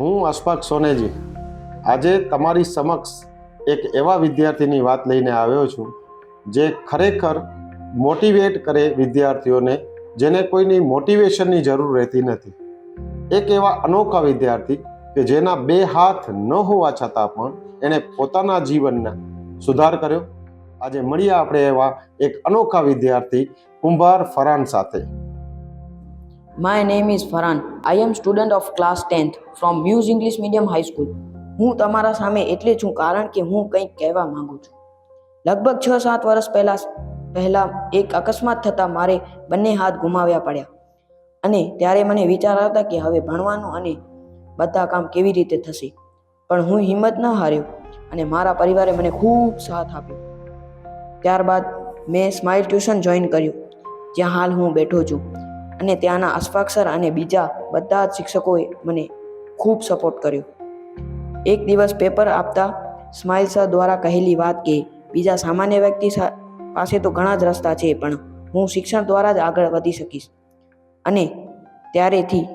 હું અશફાક સોનેજી. આજે તમારી સમક્ષ એક એવા વિદ્યાર્થીની વાત લઈને આવ્યો છું, જે ખરેખર મોટિવેટ કરે વિદ્યાર્થીઓને, જેને કોઈની મોટિવેશનની જરૂર રહેતી નથી. એક એવા અનોખા વિદ્યાર્થી કે જેના બે હાથ ન હોવા છતાં પણ એણે પોતાના જીવનના સુધાર કર્યો. આજે મળીએ આપણે એવા એક અનોખા વિદ્યાર્થી કુંભાર ફરાન સાથે. Name is Farhan. I am student of class 10th from Muse English Medium High School. હું તમારા સામે એટલે છું કારણ કે હું કંઈક કહેવા માંગુ છું. લગભગ છ સાત વર્ષ પહેલાં પહેલાં એક અકસ્માત થતાં મારે બંને હાથ ગુમાવ્યા પડ્યા. અને ત્યારે મને વિચાર હતા કે હવે ભણવાનું અને બધા કામ કેવી રીતે થશે. પણ હું હિંમત ન હાર્યો અને મારા પરિવારે મને ખૂબ સાથ આપ્યો. ત્યારબાદ મેં સ્માઇલ ટ્યુશન જોઈન કર્યું, જ્યાં હાલ હું બેઠો છું. અને ત્યાંના અશફાક સર અને બીજા બધા જ શિક્ષકોએ મને ખૂબ સપોર્ટ કર્યો. એક દિવસ પેપર આપતા સ્માઇલ સર દ્વારા કહેલી વાત કે, બીજા સામાન્ય વ્યક્તિ પાસે તો ઘણા જ રસ્તા છે, પણ હું શિક્ષણ દ્વારા જ આગળ વધી શકીશ. અને ત્યારેથી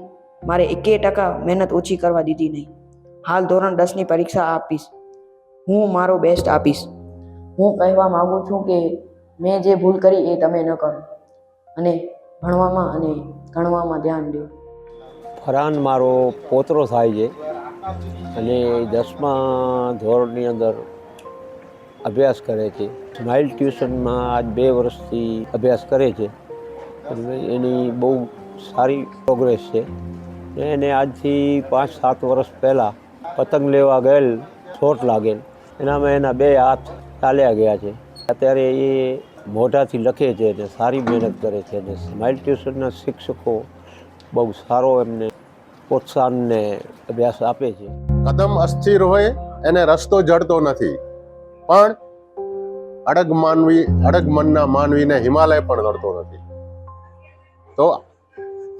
મારે એકે ટકા મહેનત ઓછી કરવા દીધી નહીં. હાલ ધોરણ દસની પરીક્ષા આપીશ. હું મારો બેસ્ટ આપીશ. હું કહેવા માગું છું કે, મેં જે ભૂલ કરી એ તમે ન કરો. અને ભણવામાં અને ગણવામાં ધ્યાન દો. ફરહાન મારો પોતરો થાય છે અને દસમા ધોરણની અંદર અભ્યાસ કરે છે. સ્માઇલ ટ્યુશનમાં આજ બે વર્ષથી અભ્યાસ કરે છે. એની બહુ સારી પ્રોગ્રેસ છે. એને આજથી પાંચ સાત વર્ષ પહેલાં પતંગ લેવા ગયેલ, ચોટ લાગેલ. એનામાં એના બે હાથ ચાલ્યા ગયા છે. અત્યારે એ મોઢાથી લખે છે અને સારી મહેનત કરે છે અને સ્માઇલ ટ્યુશનના શિક્ષકો બહુ સારો એમને પ્રોત્સાહન ને અભ્યાસ આપે છે. કદમ અસ્થિર હોય એને રસ્તો જડતો નથી. પણ અડગ માનવી, અડગ મનના માનવીને હિમાલય પણ નડતો નથી. તો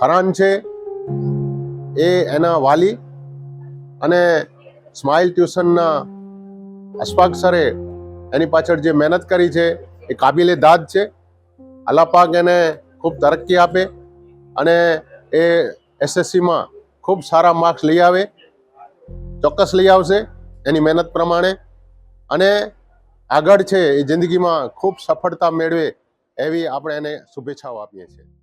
હરાન છે એ એના વાલી અને સ્માઇલ ટ્યુશનના અશફાક એની પાછળ જે મહેનત કરી છે એ કાબિલે દાદ છે. અલાપાક એને ખૂબ તરક્કી આપે અને એ એસએસસીમાં ખૂબ સારા માર્ક્સ લઈ આવે, ચોક્કસ લઈ આવશે એની મહેનત પ્રમાણે. અને આગળ છે એ જિંદગીમાં ખૂબ સફળતા મેળવે એવી આપણે એને શુભેચ્છાઓ આપીએ છીએ.